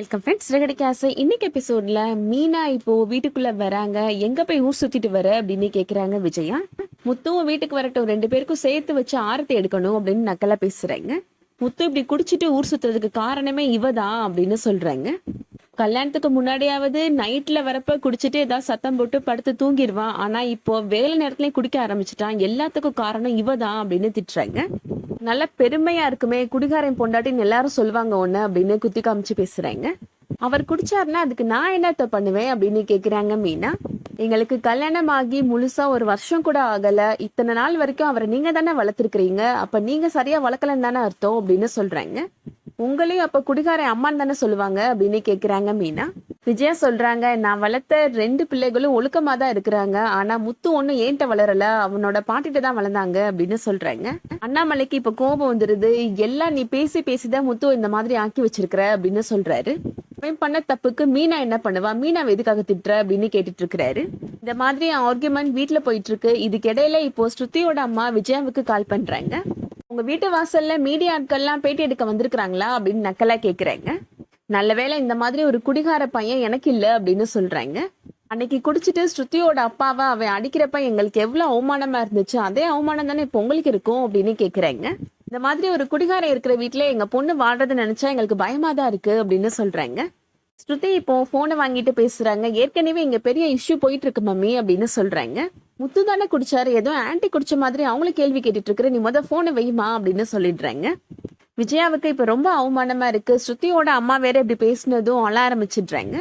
Welcome friends ரெகடிக்கு ஆசை இன்னைக்கு எபிசோட்ல மீனா இப்போ வீட்டுக்குள்ள வராங்க. எங்க போய் ஊர் சுத்திட்டு வர அப்படின்னு கேக்குறாங்க விஜயா. முத்துவும் வீட்டுக்கு வரட்டும் ரெண்டு பேருக்கும் சேர்த்து வச்சு ஆரத்தி எடுக்கணும் அப்படின்னு நக்கலா பேசுறாங்க. முத்து இப்படி குடிச்சிட்டு ஊர் சுத்துறதுக்கு காரணமே இவதான் அப்படின்னு சொல்றாங்க. கல்யாணத்துக்கு முன்னாடியாவது நைட்ல வரப்ப குடிச்சிட்டு ஏதாவது சத்தம் போட்டு படுத்து தூங்கிடுவான். ஆனா இப்போ வேலை நேரத்துலயும் குடிக்க ஆரம்பிச்சிட்டான். எல்லாத்துக்கும் காரணம் இவதான் அப்படின்னு திட்டுறாங்க. நல்ல பெருமையா இருக்குமே குடிகாரன் பொண்டாட்டின்னு எல்லாரும் சொல்லுவாங்க ஒண்ணு அப்படின்னு குத்தி காமிச்சு பேசுறாங்க. அவர் குடிச்சாருன்னா அதுக்கு நான் என்னத்த பண்ணுவேன் அப்படின்னு கேக்குறாங்க மீனா. எங்களுக்கு கல்யாணம் ஆகி முழுசா ஒரு வருஷம் கூட ஆகல. இத்தனை நாள் வரைக்கும் அவரை நீங்க தானே வளர்த்துருக்கீங்க அப்ப நீங்க சரியா வளர்க்கலன்னு தானே அர்த்தம் அப்படின்னு சொல்றாங்க. உங்களையும் அப்ப குடிகாரன் அம்மான்னு தானே சொல்லுவாங்க அப்படின்னு கேக்குறாங்க மீனா. விஜயா சொல்றாங்க நான் வளர்த்த ரெண்டு பிள்ளைகளும் ஒழுக்கமா தான் இருக்கிறாங்க. ஆனா முத்து ஒண்ணு ஏன்ட்ட வளரல? அவனோட பாட்டிட்ட தான் வளர்ந்தாங்க அப்படின்னு சொல்றாங்க. அண்ணாமலைக்கு இப்ப கோபம் வந்துருது. எல்லாம் நீ பேசி பேசிதான் முத்து இந்த மாதிரி ஆக்கி வச்சிருக்கிற அப்படின்னு சொல்றாரு. அவன் பண்ண தப்புக்கு மீனா என்ன பண்ணுவா? மீனா எதுக்காக திட்டுற அப்படின்னு கேட்டுட்டு இருக்கிறாரு இந்த மாதிரி ஆர்குமெண்ட் வீட்டுல போயிட்டு இருக்கு இதுக்கு இடையில இப்போ ஸ்ருதியோட அம்மா விஜயாவுக்கு கால் பண்றாங்க. உங்க வீட்டு வாசல்ல மீடியா ஆட்கள்லாம் பேட்டி எடுக்க வந்திருக்கிறாங்களா அப்படின்னு நக்கலா கேக்குறாங்க. நல்ல வேளை இந்த மாதிரி ஒரு குடிகார பையன் எனக்கு இல்லை அப்படின்னு சொல்றாங்க. அன்னைக்கு குடிச்சிட்டு ஸ்ருதியோட அப்பாவை அவன் அடிக்கிறப்ப எங்களுக்கு எவ்வளவு அவமானமா இருந்துச்சு அதே அவமானம் தானே இப்போ உங்களுக்கு இருக்கும் அப்படின்னு கேக்குறாங்க. இந்த மாதிரி ஒரு குடிகாரம் இருக்கிற வீட்டுல எங்க பொண்ணு வாழ்றது நினைச்சா எங்களுக்கு பயமா தான் இருக்கு அப்படின்னு சொல்றாங்க. ஸ்ருதி இப்போ போனை வாங்கிட்டு பேசுறாங்க. ஏற்கனவே இங்க பெரிய இஷ்யூ போயிட்டு இருக்கு மம்மி அப்படின்னு சொல்றாங்க. முத்து தானே குடிச்சாரு ஏதோ ஆன்டி குடிச்ச மாதிரி அவங்களும் கேள்வி கேட்டுட்டு இருக்கிற நீ முத போனை வைமா அப்படின்னு சொல்லிடுறாங்க. விஜயாவுக்கு இப்போ ரொம்ப அவமானமா இருக்கு. ஸ்ருதியோட அம்மா வேற இப்படி பேசினதும் அழ ஆரம்பிச்சிடுறாங்க.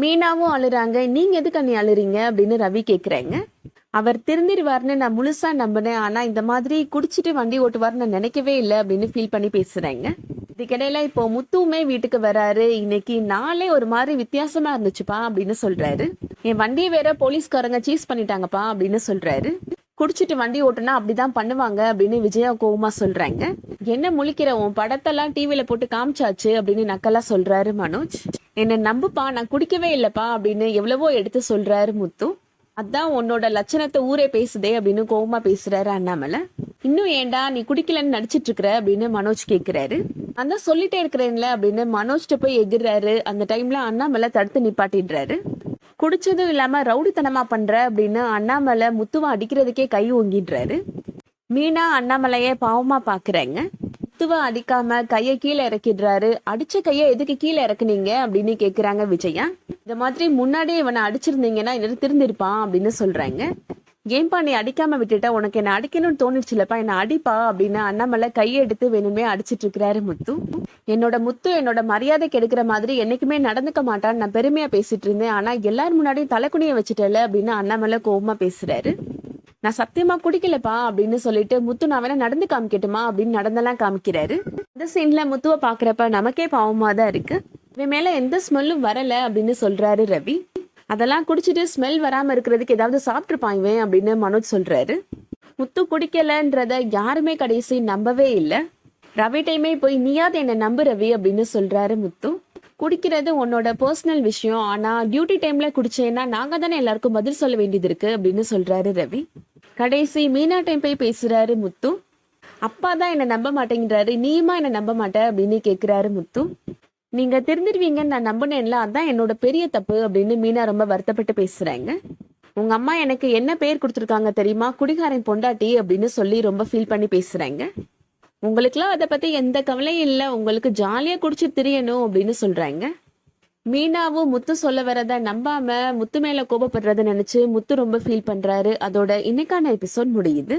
மீனாவும் அழுறாங்க. நீங்க எதுக்கு அண்ணி அழுறீங்க? அப்படின்னு ரவி கேக்குறாங்க. அவர் திருந்திடுவார்னு நான் முழுசா நம்பினேன். ஆனா இந்த மாதிரி குடிச்சிட்டு வண்டி ஓட்டுவார்னு நான் நினைக்கவே இல்லை அப்படின்னு ஃபீல் பண்ணி பேசுறாங்க. இதுக்கிடையில இப்போ முத்துவுமே வீட்டுக்கு வராரு. இன்னைக்கு நாளே ஒரு மாதிரி வித்தியாசமா இருந்துச்சுப்பா அப்படின்னு சொல்றாரு. என் வண்டியை வேற போலீஸ்காரங்க சீஸ் பண்ணிட்டாங்கப்பா அப்படின்னு சொல்றாரு. குடிச்சிட்டு வண்டி ஓட்டுனா அப்படிதான் பண்ணுவாங்க அப்படின்னு விஜயா கோவமா சொல்றாங்க. என்ன முழிக்கிற உன் படத்தெல்லாம் டிவில போட்டு காமிச்சாச்சு அப்படின்னு நக்கலா சொல்றாரு மனோஜ். என்ன நம்புப்பா நான் குடிக்கவே இல்லப்பா அப்படின்னு எவ்வளவோ எடுத்து சொல்றாரு முத்து. அதான் உன்னோட லட்சணத்தை ஊரே பேசுதே அப்படின்னு கோவமா பேசுறாரு அண்ணாமலை. இன்னும் ஏன்டா நீ குடிக்கலன்னு நடிச்சிட்டு இருக்கிற அப்படின்னு மனோஜ் கேக்குறாரு. அந்த சொல்லிட்டே இருக்கிறேன்ல அப்படின்னு மனோஜ்ட்ட போய் எகிர்றாரு. அந்த டைம்ல அண்ணாமலை தடுத்து நிப்பாட்டிடுறாரு. குடிச்சதும் இல்லாம ரவுடித்தனமா பண்ற அப்படின்னு அண்ணாமலை முத்துவ அடிக்கிறதுக்கே கை ஓங்கிடுறாரு மீனா அண்ணாமலையே பாவமா பாக்குறாங்க. முத்துவ அடிக்காம கையை கீழே இறக்கிடுறாரு. அடிச்ச கையை எதுக்கு கீழே இறக்குனீங்க அப்படின்னு கேக்குறாங்க விஜயா. இந்த மாதிரி முன்னாடியே இவனை அடிச்சிருந்தீங்கன்னா இன்னும் திருந்திருப்பான் அப்படின்னு சொல்றாங்க. ஏன்பா நீ அடிக்காம விட்டுட்டா? உனக்கு என்ன அடிக்கணும்னு தோணுச்சுலப்பா? என்ன அடிப்பா அப்படின்னு அண்ணாமலை கையை எடுத்து வேணுமே அடிச்சிட்டு இருக்கிறாரு முத்து. என்னோட முத்து என்னோட மரியாதை கெடுக்கிற மாதிரி என்னைக்குமே நடந்துக்க மாட்டான்னு நான் பெருமையா பேசிட்டு இருந்தேன். ஆனா எல்லார் முன்னாடியும் தலைக்குனிய வச்சுட்டல அப்படின்னு அண்ணாமலை கோபமா பேசுறாரு. நான் சத்தியமா குடிக்கலப்பா அப்படின்னு சொல்லிட்டு முத்து நான் வேணா நடந்து காமிக்கட்டுமா அப்படின்னு நடந்தெல்லாம் காமிக்கிறாரு. இந்த சீன்ல முத்துவை பாக்குறப்ப நமக்கே பாவமா தான் இருக்கு. இவன் மேல எந்த ஸ்மெல்லும் வரல அப்படின்னு சொல்றாரு ரவி. அதெல்லாம் குடிச்சிட்டு ஸ்மெல் வராம இருக்கிறதுக்கு ஏதாவது சாப்பிட்டுருப்பான் அப்படின்னு மனோஜ் சொல்றாரு. முத்து குடிக்கலன்றத யாருமே கடைசி நம்பவே இல்லை. ரவி டைமே போய் நீயாவது என்ன நம்பு ரவி? அப்படின்னு சொல்றாரு முத்து. குடிக்கிறது உன்னோட பர்சனல் விஷயம். ஆனா டியூட்டி டைம்ல குடிச்சேன்னா நாங்க தானே எல்லாருக்கும் பதில் சொல்ல வேண்டியது இருக்கு அப்படின்னு சொல்றாரு ரவி. கடைசி மீனா டைம் போய் பேசுறாரு முத்து. அப்பா தான் என்ன நம்ப மாட்டேங்கிறாரு. நீயுமா என்ன நம்ப மாட்ட? அப்படின்னு கேக்குறாரு முத்து. நீங்க திருந்திருவீங்கன்னு நான் நம்பினேன்ல அதான் என்னோட பெரிய தப்பு அப்படின்னு மீனா ரொம்ப வருத்தப்பட்டு பேசுறாங்க. உங்க அம்மா எனக்கு என்ன பேர் கொடுத்துருக்காங்க தெரியுமா? குடிகாரன் பொண்டாட்டி அப்படின்னு சொல்லி ரொம்ப ஃபீல் பண்ணி பேசுறாங்க. உங்களுக்குலாம் அதை பத்தி எந்த கவலையும் இல்லை உங்களுக்கு ஜாலியா குடிச்சு திரியணும் அப்படின்னு சொல்றாங்க. மீனாவும் முத்து சொல்ல வரத நம்பாம முத்து மேல கோபப்படுறத நினைச்சு முத்து ரொம்ப ஃபீல் பண்றாரு. அதோட இன்னைக்கான எபிசோட் முடியுது.